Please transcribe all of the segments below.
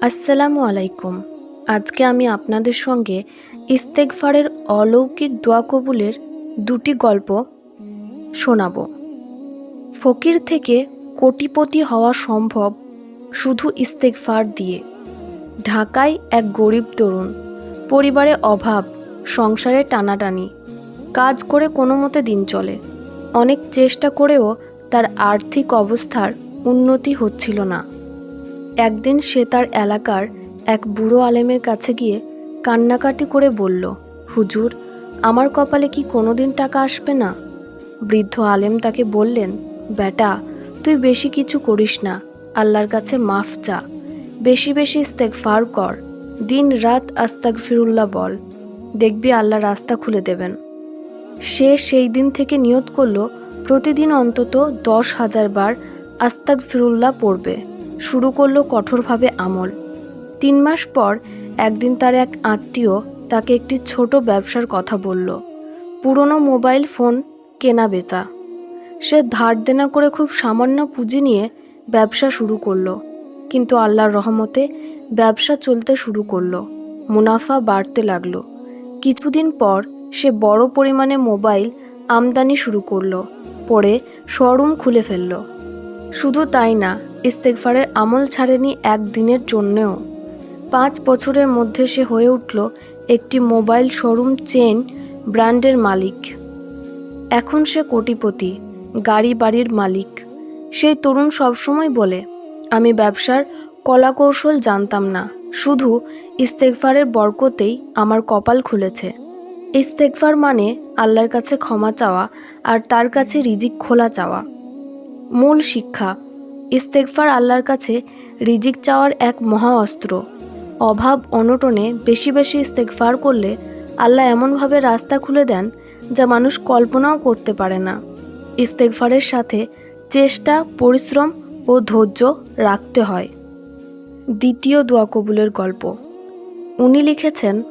আসসালামু আলাইকুম। আজকে আমি আপনাদের সঙ্গে ইস্তেগফারের অলৌকিক দোয়া কবুলের দুটি গল্প শোনাব। ফকির থেকে কোটিপতি হওয়া সম্ভব শুধু ইস্তেগফার দিয়ে। ঢাকায় এক গরিব তরুণ, পরিবারে অভাব, সংসারে টানাটানি, কাজ করে কোনো মতে দিন চলে। অনেক চেষ্টা করেও তার আর্থিক অবস্থার উন্নতি হচ্ছিল না। একদিন সে তার এলাকার এক বুড়ো আলেমের কাছে গিয়ে কান্নাকাটি করে বলল, হুজুর, আমার কপালে কি কোনোদিন টাকা আসবে না? বৃদ্ধ আলেম তাকে বললেন, বেটা, তুই বেশি কিছু করিস না, আল্লাহর কাছে মাফ চা। বেশি বেশি ইস্তেগফার কর। দিন রাত আস্তাক ফিরুল্লাহ বল। দেখবি আল্লাহ রাস্তা খুলে দেবেন। সে সেই দিন থেকে নিয়ত করল, প্রতিদিন অন্তত দশ হাজার বার আস্তাক ফিরুল্লাহ পড়বে। শুরু করল কঠোরভাবে আমল। তিন মাস পর একদিন তার এক আত্মীয় তাকে একটি ছোট ব্যবসার কথা বলল। পুরনো মোবাইল ফোন কেনা বেচা। সে ধার দেনা করে খুব সামান্য পুঁজি নিয়ে ব্যবসা শুরু করল। কিন্তু আল্লাহর রহমতে ব্যবসা চলতে শুরু করল। মুনাফা বাড়তে লাগল। কিছুদিন পর সে বড় পরিমাণে মোবাইল আমদানি শুরু করল। পরে শোরুম খুলে ফেলল। শুধু তাই না ইস্তেকফারের আমল ছাড়েনি একদিনের জন্যেও। পাঁচ বছরের মধ্যে সে হয়ে উঠল একটি মোবাইল শোরুম চেন ব্র্যান্ডের মালিক। এখন সে কোটিপতি, গাড়ি বাড়ির মালিক। সেই তরুণ সবসময় বলে, আমি ব্যবসার কলাকৌশল জানতাম না, শুধু ইস্তেকফারের বরকতেই আমার কপাল খুলেছে। ইস্তেকফার মানে আল্লাহর কাছে ক্ষমা চাওয়া আর তার কাছে রিজিক খোলা চাওয়া। মূল শিক্ষা ইস্তেকফার আল্লাহর কাছে রিজিক চাওয়ার এক মহা অস্ত্র। অভাব, অনটনে বেশি বেশি ইস্তেকফার করলে আল্লাহ এমনভাবে রাস্তা খুলে দেন যা মানুষ কল্পনাও করতে পারে না। ইস্তেকফারের সাথে চেষ্টা, পরিশ্রম ও ধৈর্য রাখতে হয়। দ্বিতীয় দোয়া কবুলের গল্প। উনি লিখেছেন,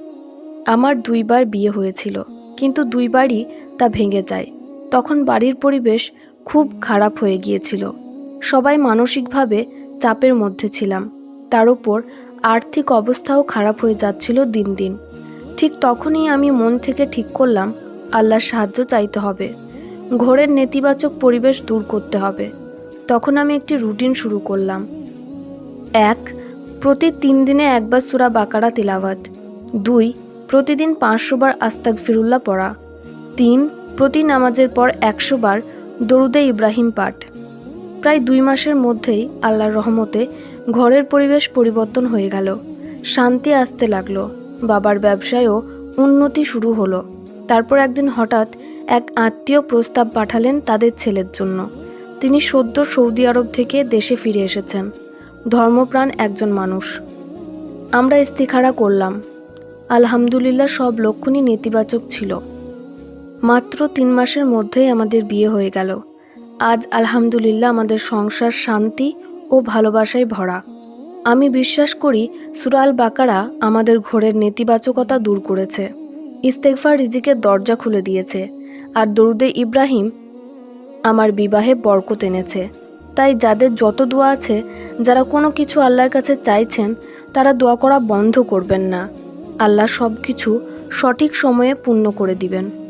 আমার দুইবার বিয়ে হয়েছিল, কিন্তু দুইবারই তা ভেঙে যায়। তখন বাড়ির পরিবেশ খুব খারাপ হয়ে গিয়েছিল। সবাই মানসিকভাবে চাপের মধ্যে ছিলাম। তার উপর আর্থিক অবস্থাও খারাপ হয়ে যাচ্ছিল দিন দিন। ঠিক তখনই আমি মন থেকে ঠিক করলাম, আল্লাহর সাহায্য চাইতে হবে। ঘরের নেতিবাচক পরিবেশ দূর করতে হবে। তখন আমি একটি রুটিন শুরু করলাম। এক, প্রতি তিন দিনে একবার সুরা বাকারা তিলাওয়াত। দুই, প্রতিদিন পাঁচশো বার আস্তাক ফিরুল্লাহ পড়া। তিন, প্রতি নামাজের পর একশো বার দরুদে ইব্রাহিম পাঠ। প্রায় দুই মাসের মধ্যেই আল্লাহর রহমতে ঘরের পরিবেশ পরিবর্তন হয়ে গেল। শান্তি আসতে লাগল। বাবার ব্যবসায়ও উন্নতি শুরু হলো। তারপর একদিন হঠাৎ এক আত্মীয় প্রস্তাব পাঠালেন তাদের ছেলের জন্য। তিনি সদ্য সৌদি আরব থেকে দেশে ফিরে এসেছেন। ধর্মপ্রাণ একজন মানুষ। আমরা ইস্তিখারা করলাম। আলহামদুলিল্লাহ সব লক্ষণই নেতিবাচক ছিল। মাত্র তিন মাসের মধ্যেই আমাদের বিয়ে হয়ে গেল। আজ আলহামদুলিল্লাহ আমাদের সংসার শান্তি ও ভালোবাসায় ভরা। আমি বিশ্বাস করি সুরাল বাকারা আমাদের ঘরের নেতিবাচকতা দূর করেছে। ইস্তেকফার রিজিকের দরজা খুলে দিয়েছে আর দরুদে ইব্রাহিম আমার বিবাহে বরকত এনেছে। তাই যাদের যত দোয়া আছে, যারা কোনো কিছু আল্লাহর কাছে চাইছেন, তারা দোয়া করা বন্ধ করবেন না। আল্লাহ সব কিছু সঠিক সময়ে পূর্ণ করে দিবেন।